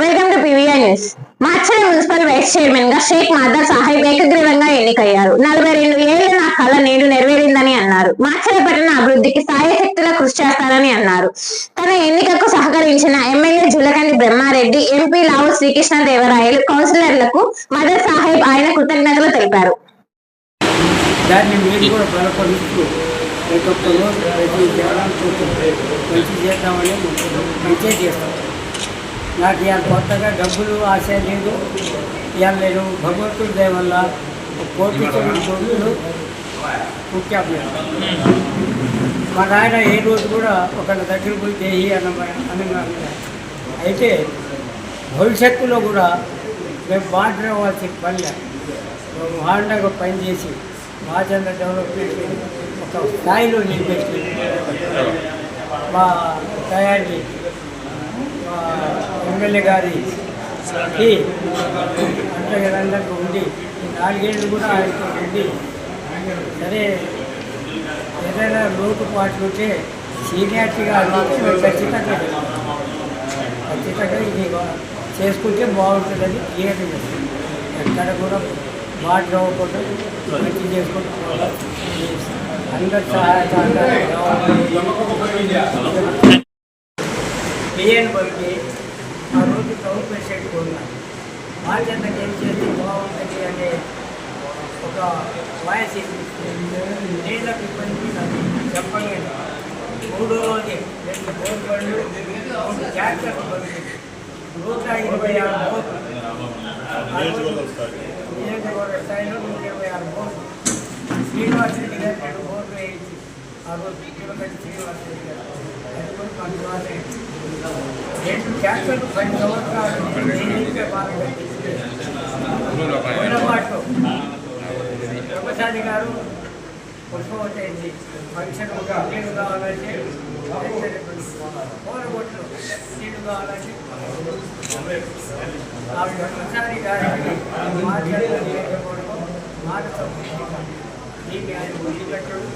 Welcome to PVR news Machala municipal vice చైర్మన్గా Shaik mother Saheb ఏకగ్రీవంగా ఎన్నికయ్యారు. నలభై రెండు ఏళ్ళ నా కళ నేడు నెరవేరిందని అన్నారు. మాచల పట్టణ అభివృద్ధికి సాయశక్తిగా కృషి చేస్తారని అన్నారు. తన ఎన్నికకు సహకరించిన ఎమ్మెల్యే జులకండి బ్రహ్మారెడ్డి ఎంపీ లావు శ్రీకృష్ణ దేవరాయలు కౌన్సిలర్లకు మదర్ సాహెబ్ ఆయన కృతజ్ఞతలు తెలిపారు. దాన్ని మీరు కూడా బలపరుస్తూ ప్రతి ఒక్క ప్రతి మంచి చేద్దామని మంచిగా చేస్తాం. నాకు ఇవాళ కొత్తగా డబ్బులు ఆశ లేదు. ఇవాళ నేను భగవంతుడి దేవల్ల కోటి కోటీశ్వరుడు కొడుకులు పుట్టాము మా నాయన ఏ రోజు కూడా ఒకళ్ళ దగ్గర పోయి చేయి అన్న అని అయితే భవిష్యత్తులో కూడా మేము మాట్లాడవలసిన పని లేదు. మహాండగా పనిచేసి రాజేంద్ర డెవలప్మెంట్ ఒక స్థాయిలో నిలబెట్టి మా తయారీ మా ఎమ్మెల్యే గారి కి అంతగా ఉండి నాలుగేళ్ళు కూడా ఆయనతో ఉండి సరే ఏదైనా లోటుపాట్లు ఉంటే సీనియారిటీగా అందించి ఖచ్చితంగా ఖచ్చితంగా ఇది చేసుకుంటే బాగుంటుందని క్లియర్గా ఎక్కడ కూడా మాట్లాడకుండా మంచి చేసుకుంటూ అందరు అందరి సహాయ సహకారాలు బియ్యాన్ని బట్టి ఆ రోజు టౌన్ ప్రెసిడెంట్ ఉన్నారు మా చెంతకి ఏం చేస్తే బాగుంటుంది అనే ఒక వాయిస్ నీళ్ళకి ఇబ్బంది నాకు చెప్పలేదు మూడో రోజు రెండు బోర్ పళ్ళు మూడు ట్రాక్టర్లు పళ్ళు నూట ఇరవై ఆరు బోర్లు నియోజకవర్గ స్థాయిలో నూట ఇరవై ఆరు బోర్లు శ్రీనివాస్ రెడ్డి గారు రెండు బోర్లు వేయించి ఆ రోజు కిలోకట్టి శ్రీనివాస్ రెడ్డి గారు అది కూడా మన ద్వారే రెండు ట్యాక్టర్లు పది గారు పుష్పవతి ఫంక్షన్ ఒక నీళ్ళు కావాలంటే కోరగొట్లు సీట్లు కావాలంటే ఆ వ్యవసాయి గారికి మాట్లాడలేకపోవడం మాట సంబంధించి దీన్ని ఆయన వదిలిపెట్టడు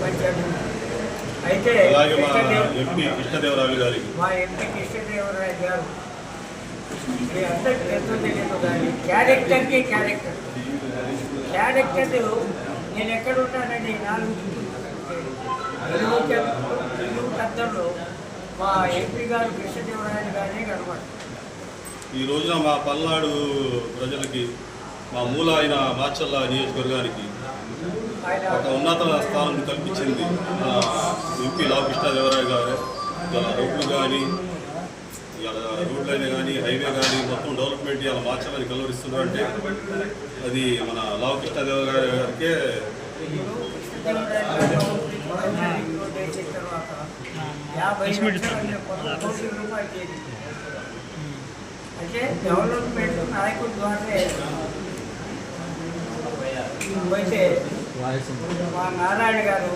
పంచాడు అయితే ఎంపీ కృష్ణదేవరాయలు గారికి మా ఎంపీ కృష్ణదేవరాయ గారు. మీ అందరికి తెలుసు తెలియదు కానీ క్యారెక్టర్కి క్యారెక్టర్. క్యారెక్టర్ నేను ఎక్కడ ఉంటానండి? నాలుగు కథల్లో మా ఎంపీ గారు కృష్ణదేవరాయలు గారే కనబడతారు. ఈ రోజున మా పల్నాడు ప్రజలకి మా మూల అయిన మాచల్ల నియోజకవర్గానికి ఒక ఉన్నత స్థానం కల్పించింది మన ఎంపీ లావు కృష్ణదేవరాయ గారు. ఇలా రోడ్లు కానీ ఇలా రోడ్లైనా కానీ హైవే కానీ మొత్తం డెవలప్మెంట్ ఇలా మార్చాలని కలవరిస్తున్నారంటే అది మన లావు కృష్ణదేవరాయ గారికే అంటే డెవలప్మెంట్ నాయకుడి ద్వారానే అయితే మా నారాయణ గారు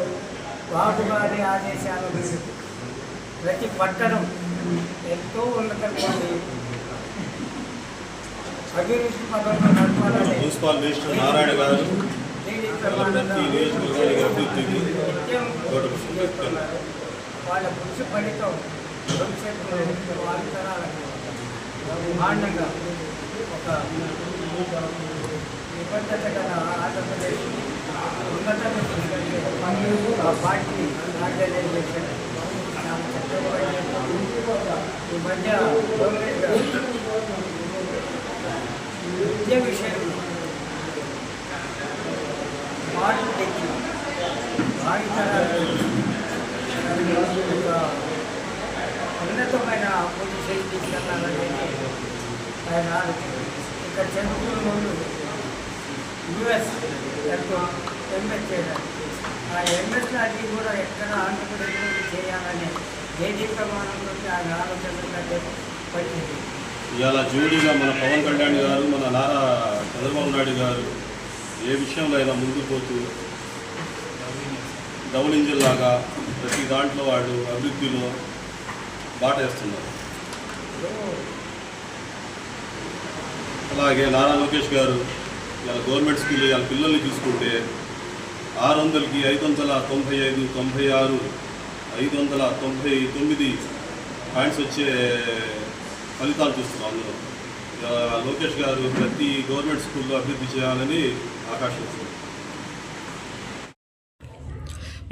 బాబు గారి ఆదేశాల మేరకు ప్రతి పట్టణం ఎంతో ఉన్నతమైనది అభివృద్ధి పదంలో నడపాలని మున్సిపల్ మినిస్టర్ నారాయణ గారు వాళ్ళ కృషి ఫలితం భవిష్యత్తులో బ్రహ్మాండంగా ఒక నిబద్ధత గల ఆంధ్రప్రదేశ్ ఉన్నతంగా పార్టీ ఆర్గనైజేషన్ ఈ మధ్య విద్య విషయంలో మార్పు తెచ్చి ఉన్నతమైన పొజిషన్ తీసుకెళ్ళాలనేది ఆయన ఇక్కడ చంద్రబాబు యుఎస్ ఎంఎస్ చేయడానికి ఆ ఎంఎస్ లాంటివి కూడా ఎక్కడ ఆంధ్రప్రదేశ్లో చేయాలనే దేశీ ప్రమాణంలో ఆయన ఆలోచనలు పడింది ఇవాళ జూడీగా మన పవన్ కళ్యాణ్ గారు మన నారా చంద్రబాబు నాయుడు గారు ఏ విషయంలో అయినా ముందుకు పోతూ డబుల్ ఇంజిన్ లాగా ప్రతి దాంట్లో వాళ్ళు అభివృద్ధిలో బాట వేస్తున్నారు. అలాగే నారా లోకేష్ గారు ఇవాళ గవర్నమెంట్ స్కూల్లో ఇవాళ పిల్లల్ని చూసుకుంటే ఆరు వందలకి ఐదు వందల తొంభై ఐదు తొంభై ఆరు ఐదు వందల తొంభై తొమ్మిది పాయింట్స్ వచ్చే ఫలితాలు చూస్తున్నాం అందులో. లోకేష్ గారు ప్రతి గవర్నమెంట్ స్కూల్లో అభివృద్ధి చేయాలని ఆకాంక్షిస్తున్నారు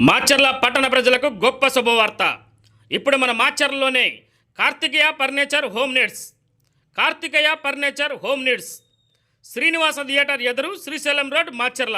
మాచర్ల పట్టణ ప్రజలకు గొప్ప శుభవార్త. ఇప్పుడు మన మాచర్లలోనే Karthikeya furniture home needs. Karthikeya furniture home needs. Srinivasa theatre ఎదురు Srisailam road Macherla.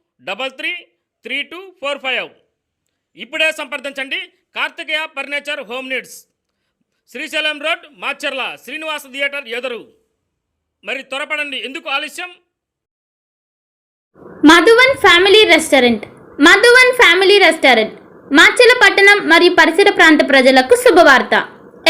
double three three two four five ఇప్పుడే సంప్రదించండి. Karthikeya furniture home needs. Srisailam road Macherla Srinivasa theatre ఎదురు. మరి త్వరపడండి. ఎందుకు ఆలస్యం? Madhuvan family restaurant. Madhuvan family restaurant. Macherla పట్టణం మరియు పరిసర ప్రాంత ప్రజలకు శుభవార్త.